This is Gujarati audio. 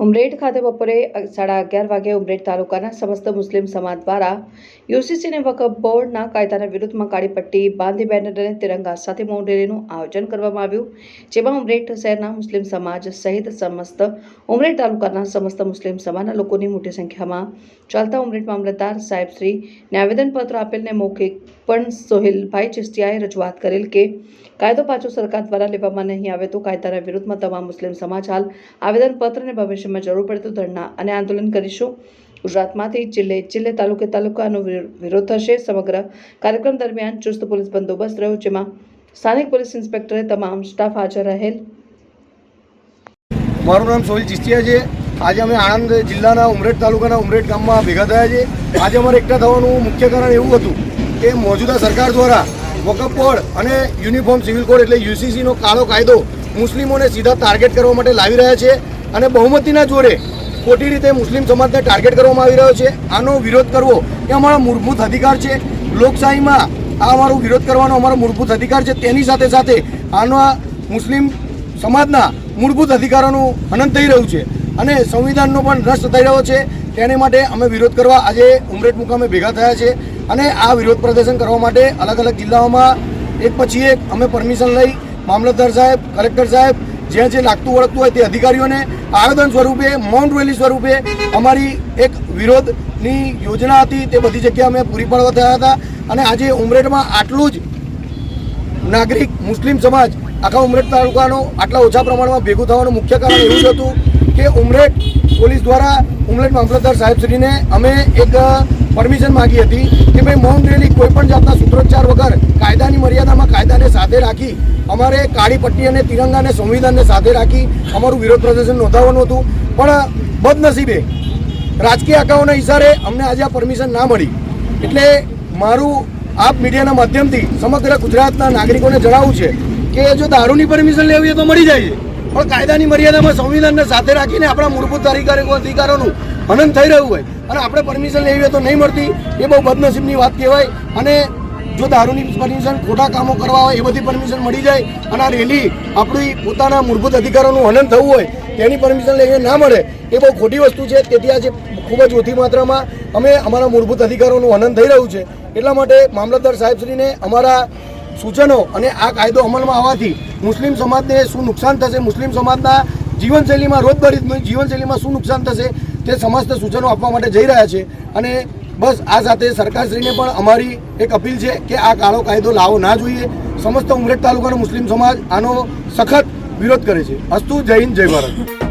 ઉમરેઠ ખાતે બપોરે સાડા અગિયાર વાગે ઉમરેઠ તાલુકાના સમસ્ત મુસ્લિમ સમાજ દ્વારા યુસીસીને વકફ બોર્ડના કાયદાના વિરુદ્ધમાં કાળી પટ્ટી બાંધી બેનર અને તિરંગા સાથે મૌન રેલીનું આયોજન કરવામાં આવ્યું, જેમાં ઉમરેઠ શહેરના મુસ્લિમ સમાજ સહિત સમસ્ત ઉમરેઠ તાલુકાના સમસ્ત મુસ્લિમ સમાજના લોકોની મોટી સંખ્યામાં ચાલતા ઉમરેઠ મામલતદાર સાહેબ શ્રી આવેદનપત્ર આપેલને મૌખિક પણ સોહિલભાઈ ચિસ્તિયાએ રજૂઆત કરેલ કે કાયદો પાછો સરકાર દ્વારા લેવામાં નહીં આવે તો કાયદાના વિરુદ્ધમાં તમામ મુસ્લિમ સમાજ હાલ આવેદનપત્ર અને ભવિષ્યમાં જરૂર પડતું ધરણા અને આંદોલન કરીશું. ગુજરાતમાંથી જિલ્લે જિલ્લે તાલુકે તાલુકાનો વિરોધ થશે. સમગ્ર કાર્યક્રમ દરમિયાન ચુસ્ત પોલીસ બંદોબસ્ત રહ્યો, જેમાં સ્થાનિક પોલીસ ઇન્સ્પેક્ટરે તમામ સ્ટાફ હાજર રહેલ. મારું નામ સોહિલ ચિસ્તિયા છે. આજે અમે આણંદ જિલ્લાના ઉમરેઠ તાલુકાના ઉમરેઠ ગામમાં ભેગા થયા છે. આજે અમારે એકઠા થવાનું મુખ્ય કારણ એવું હતું કે મોજૂદા સરકાર દ્વારા વકફ અને યુનિફોર્મ સિવિલ કોડ એટલે યુસીસીનો કાળો કાયદો મુસ્લિમોને સીધા ટાર્ગેટ કરવા માટે લાવી રહ્યા છે. અને બહુમતીના જોરે ખોટી રીતે મુસ્લિમ સમાજને ટાર્ગેટ કરવામાં આવી રહ્યો છે. આનો વિરોધ કરવો એ અમારો મૂળભૂત અધિકાર છે. લોકશાહીમાં આ અમારો વિરોધ કરવાનો અમારો મૂળભૂત અધિકાર છે. તેની સાથે સાથે આનો મુસ્લિમ સમાજના મૂળભૂત અધિકારોનું હનન થઈ રહ્યું છે અને સંવિધાનનો પણ નષ્ટ થઈ રહ્યો છે. તેને માટે અમે વિરોધ કરવા આજે ઉમરેટ મુકામે ભેગા થયા છે અને આ વિરોધ પ્રદર્શન કરવા માટે અલગ અલગ જિલ્લાઓમાં એક પછી એક અમે પરમિશન લઈ મામલતદાર સાહેબ, કલેક્ટર સાહેબ જ્યાં જે લાગતું વળગતું હોય તે અધિકારીઓને આવેદન સ્વરૂપે, મૌન રેલી સ્વરૂપે અમારી એક વિરોધની યોજના હતી, તે બધી જગ્યાએ અમે પૂરી પાડવા થયા હતા. અને આજે ઉમરેઠમાં આટલું જ નાગરિક મુસ્લિમ સમાજ આખા ઉમરેઠ તાલુકાનો આટલા ઓછા પ્રમાણમાં ભેગું થવાનું મુખ્ય કારણ એવું જ હતું કે ઉમરેઠ પોલીસ દ્વારા ઉમરેઠ મામલતદાર સાહેબશ્રીને અમે એક પરમિશન માંગી હતી કે ભાઈ મૌન રેલી કોઈ પણ જાતના સૂત્રોચ્ચાર વગર કાયદાની સાથે રાખી અમારે કાળી પટ્ટી અને તિરંગાને સંવિધાનને સાથે રાખી અમારું વિરોધ પ્રદર્શન નોંધાવવાનું હતું. પણ, બદનસીબે રાજકીય આંકાઓના ઇશારે અમને આજે આ પરમિશન ના મળી. એટલે મારું આપ મીડિયાના માધ્યમથી સમગ્ર ગુજરાતના નાગરિકોને જણાવવું છે કે જો દારૂની પરમિશન લેવી તો મળી જાય છે. પણ કાયદાની મર્યાદામાં સંવિધાનને સાથે રાખીને આપણા મૂળભૂત અધિકારીઓ અધિકારોનું હનન થઈ રહ્યું હોય અને આપણે પરમિશન લેવી તો નહીં મળતી, એ બહુ બદનસીબની વાત કહેવાય. અને જો દારૂની પરમિશન ખોટા કામો કરવા હોય, એ બધી પરમિશન મળી જાય અને આ રેલી આપણી પોતાના મૂળભૂત અધિકારોનું હનન થવું હોય, તેની પરમિશન લઈને ના મળે, એ બહુ ખોટી વસ્તુ છે. તેથી આજે ખૂબ જ ઓછી માત્રામાં અમે અમારા મૂળભૂત અધિકારોનું હનન થઈ રહ્યું છે. એટલા માટે મામલતદાર સાહેબશ્રીને અમારા સૂચનો અને આ કાયદો અમલમાં આવવાથી મુસ્લિમ સમાજને શું નુકસાન થશે, મુસ્લિમ સમાજના જીવનશૈલીમાં રોજબરોજની જીવનશૈલીમાં શું નુકસાન થશે, તે સમસ્ત સૂચનો આપવા માટે જઈ રહ્યા છે. અને બસ આ સાથે સરકારશ્રીને પણ અમારી એક અપીલ છે કે આ કાળો કાયદો લાવો ના જોઈએ. સમસ્ત ઉમરેઠ તાલુકાનો મુસ્લિમ સમાજ આનો સખત વિરોધ કરે છે. અસ્તુ જય હિન્દ, જય ભારત.